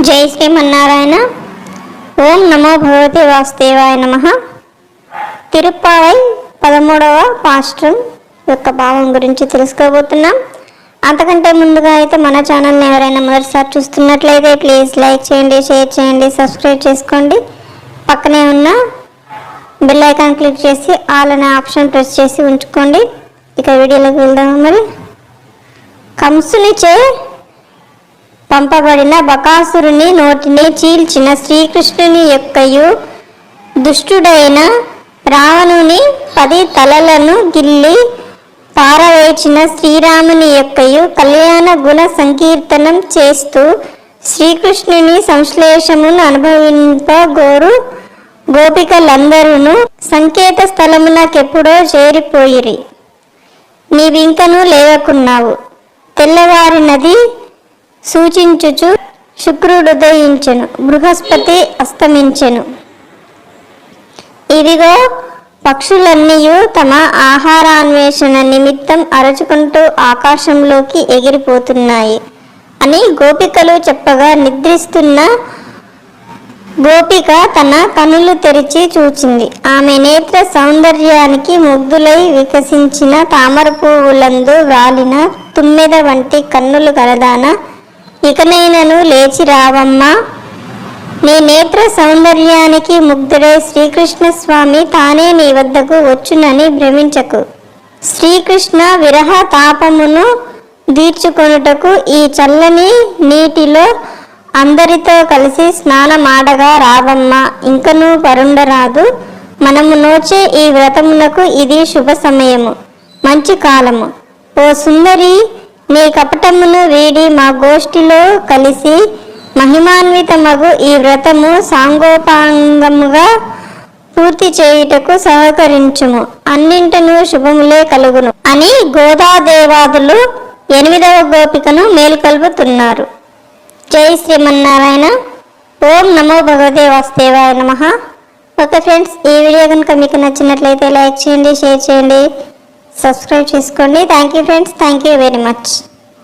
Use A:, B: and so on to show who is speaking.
A: జై శ్రీమన్నారాయణ. ఓం నమో భగవతి వాసుదేవాయ నమ. తిరుప్పావై పదమూడవ పాస్ట్రం యొక్క భావం గురించి తెలుసుకోబోతున్నాం. అంతకంటే ముందుగా అయితే మన ఛానల్ని ఎవరైనా మొదటిసారి చూస్తున్నట్లయితే ప్లీజ్ లైక్ చేయండి షేర్ చేయండి సబ్స్క్రైబ్ చేసుకోండి. పక్కనే ఉన్న బెల్ ఐకాన్ క్లిక్ చేసి ఆల్ అనే ఆప్షన్ ప్రెస్ చేసి ఉంచుకోండి. ఇక వీడియోలోకి వెళ్దాం మరి? కంసునిచే పంపబడిన బకాసురుని నోటిని చీల్చిన శ్రీకృష్ణుని యొక్కయు దుష్టుడైన రావణుని పది తలలను గిల్లి పారవేచిన శ్రీరాముని యొక్కయు కళ్యాణ గుణ సంకీర్తనం చేస్తూ శ్రీకృష్ణుని సంశ్లేషమును అనుభవింపగోరు గోపికలందరూ సంకేత స్థలమునకెప్పుడో చేరిపోయిరి. నీవింకను లేవకున్నావు. తెల్లవారినది సూచించుచు శుక్రుడు ఉదయించెను బృహస్పతి అస్తమించెను. ఇదిగో పక్షులన్నీయు తమ ఆహారాన్వేషణ నిమిత్తం అరచుకుంటూ ఆకాశంలోకి ఎగిరిపోతున్నాయి అని గోపికలు చెప్పగా నిద్రిస్తున్న గోపిక తన కనులు తెరిచి చూచింది. ఆమె నేత్ర సౌందర్యానికి ముగ్ధులై వికసించిన తామర పువ్వులందు వ్రాలిన తుమ్మెద వంటి కన్నులు గలదాన ఇకనైనను లేచి రావమ్మా. నీ నేత్ర సౌందర్యానికి ముగ్ధుడై శ్రీకృష్ణ స్వామి తానే నీ వద్దకు వచ్చునని భ్రమించకు. శ్రీకృష్ణ విరహ తాపమును దీర్చుకొనుటకు ఈ చల్లని నీటిలో అందరితో కలిసి స్నానమాడగా రావమ్మ. ఇంకనూ పరుండరాదు. మనము నోచే ఈ వ్రతమునకు ఇది శుభ సమయము. మంచి కాలము. ఓ సుందరి నీ కపటమును వీడి మా గోష్ఠిలో కలిసి మహిమాన్వితమగు ఈ వ్రతము సాంగోపాంగముగా పూర్తి చేయుటకు సహకరించుము. అన్నింటను శుభములే కలుగును అని గోదాదేవాదులు ఎనిమిదవ గోపికను మేలుకొల్పుతున్నారు. జై శ్రీమన్నారాయణ. ఓం నమో భగవతే వాసుదేవాయ నమ. ఓకే ఫ్రెండ్స్ ఈ వీడియో కనుక మీకు నచ్చినట్లయితే లైక్ చేయండి షేర్ చేయండి. సబ్స్క్రైబ్ చేసుకోండి. Thank you friends thank you very much